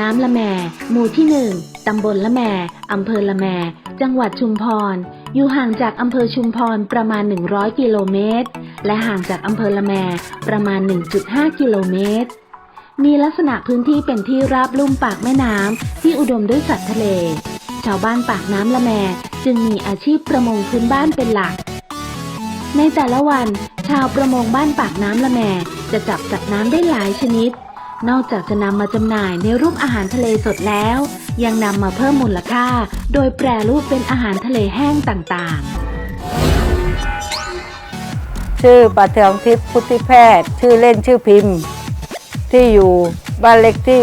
น้ำละแม หมู่ที่หนึ่งตำบลละแม อำเภอละแม จังหวัดชุมพร อยู่ห่างจากอำเภอชุมพรประมาณ 100 กิโลเมตร และห่างจากอำเภอละแมประมาณ 1.5 กิโลเมตร มีลักษณะพื้นที่เป็นที่ราบลุ่มปากแม่น้ำที่อุดมด้วยสัตว์ทะเล ชาวบ้านปากน้ำละแมจึงมีอาชีพประมงพื้นบ้านเป็นหลัก ในแต่ละวัน ชาวประมงบ้านปากน้ำละแมจะจับสัตว์น้ำได้หลายชนิด นอกจากจะนำมาจำหน่ายในรูปอาหารทะเลสดแล้ว ยังนำมาเพิ่มมูลค่า โดยแปรรูปเป็นอาหารทะเลแห้งต่างๆ ชื่อปะเทืองทิพย์พุทธิแพทย์ ชื่อเล่นชื่อพิมพ์ ที่อยู่บ้านเล็กที่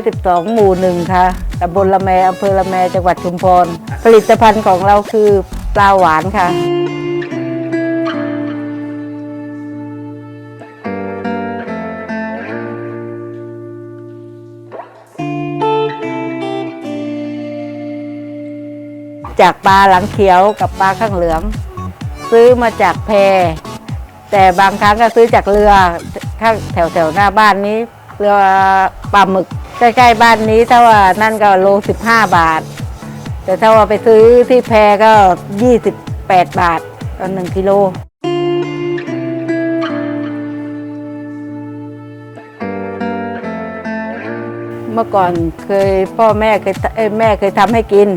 112 หมู่หนึ่งค่ะตำบลละแมอำเภอละแมจังหวัดชุมพร ผลิตภัณฑ์ของเราคือปลาหวานค่ะ จากปลาหลังเขียวกับปลาข้างเหลือง ซื้อมาจากแพ แต่บางครั้งก็ซื้อจากเรือข้างแถวๆหน้าบ้านนี้ เรือปลาหมึกใกล้ๆบ้านนี้ถ้าว่านั่นก็โลสิบห้าบาท แต่ถ้าว่าไปซื้อที่แพก็ยี่สิบแปดบาทต่อหนึ่งกิโลเมื่อก่อนเคยพ่อแม่เคยเอ้ยแม่เคยทำให้กิน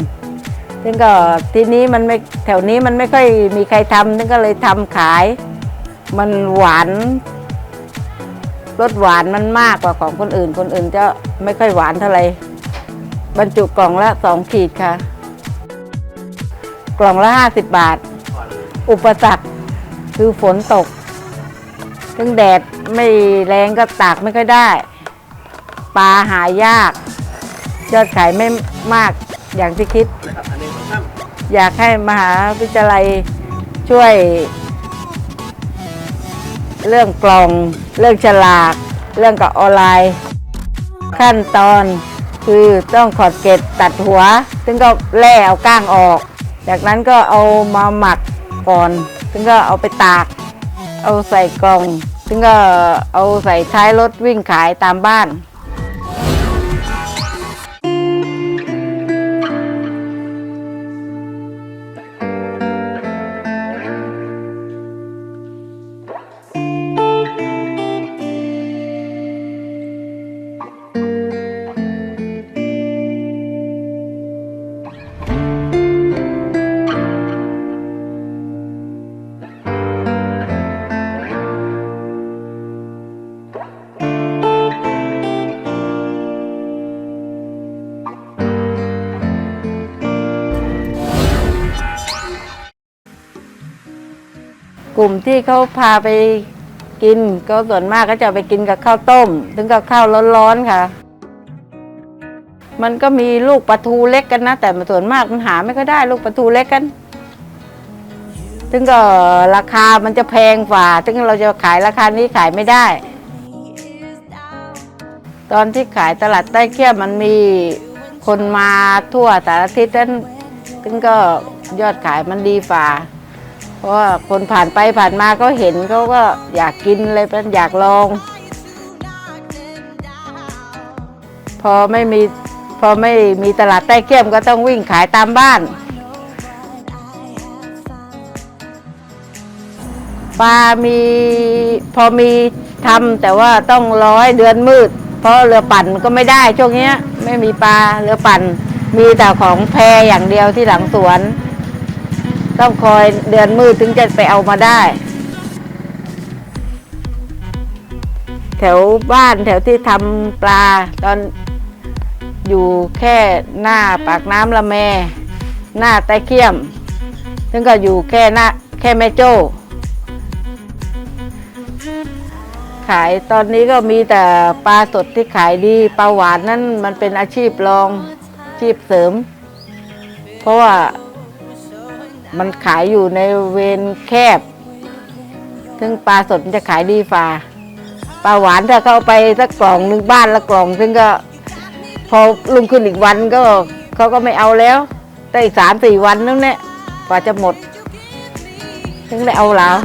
ซึ่งก็ทีนี้มันไม่แถวนี้มันไม่ค่อยมีใครทำซึ่งก็เลยทำขาย มันหวานรสหวานมันมากกว่าของคนอื่น คนอื่นจะไม่ค่อยหวานเท่าไหร่บรรจุกล่องละสองขีดค่ะ กล่องละห้าสิบบาท อุปสรรคคือฝนตกซึ่งแดดไม่แรงก็ตากไม่ค่อยได้ ปลาหายาก ยอดขายไม่มากอย่างที่คิด อยากให้มหาวิทยาลัยช่วย เรื่องกล่อง เรื่องฉลาก เรื่องกับออนไลน์ ขั้นตอนคือต้องขอดเกล็ดตัดหัว ซึ่งก็แล่เอาก้างออก จากนั้นก็เอามาหมักก่อน ซึ่งก็เอาไปตาก เอาใส่กล่อง ซึ่งก็เอาใส่ท้ายรถวิ่งขายตามบ้าน กลุ่มที่เขาพาไปกิน ก็ส่วนมากก็จะไปกินกับข้าวต้ม ถึงกับข้าวร้อนๆค่ะ มันก็มีลูกปลาทูเล็กกันนะ แต่ส่วนมากมันหาไม่ค่อยได้ลูกปลาทูเล็กกัน ถึงก็ราคามันจะแพงกว่า ถึงเราจะขายราคานี้ขายไม่ได้ ตอนที่ขายตลาดใต้เคียบมันมีคนมาทั่วสารทิศนั้นถึงก็ยอดขายมันดีฝ่า เพราะว่าคนผ่านไปผ่านมาก็เห็นเขาก็อยากกินเลยเป็นอยากลอง พอไม่มีพอไม่มีตลาดใต้เกี้ยมก็ต้องวิ่งขายตามบ้าน ปลามีพอมีทำแต่ว่าต้องร้อยเดือนมืด เพราะเรือปั่นก็ไม่ได้ช่วงนี้ไม่มีปลาเรือปั่น มีแต่ของแพอย่างเดียวที่หลังสวน ต้องคอยเดือนมืดถึงจะไปเอามาได้ แถวบ้านแถวที่ทำปลาตอนอยู่แค่หน้าปากน้ำละแม หน้าไต้เคียม ซึ่งก็อยู่แค่หน้าแค่แม่โจ้ขายตอนนี้ก็มีแต่ปลาสดที่ขายดีปลาหวานนั่นมันเป็นอาชีพรองอาชีพเสริม เพราะว่า มันขายอยู่ในเวรแคบ ซึ่งปลาสดมันจะขายดีฝ่าปลาหวานถ้าเข้าไปสักกล่องหนึ่งบ้านละกล่อง ซึ่งก็พอลุงขึ้นอีกวันก็เขาก็ไม่เอาแล้ว แต่อีกสามสี่วันนั่นแหละกว่าจะหมด ถึงได้เอาแล้ว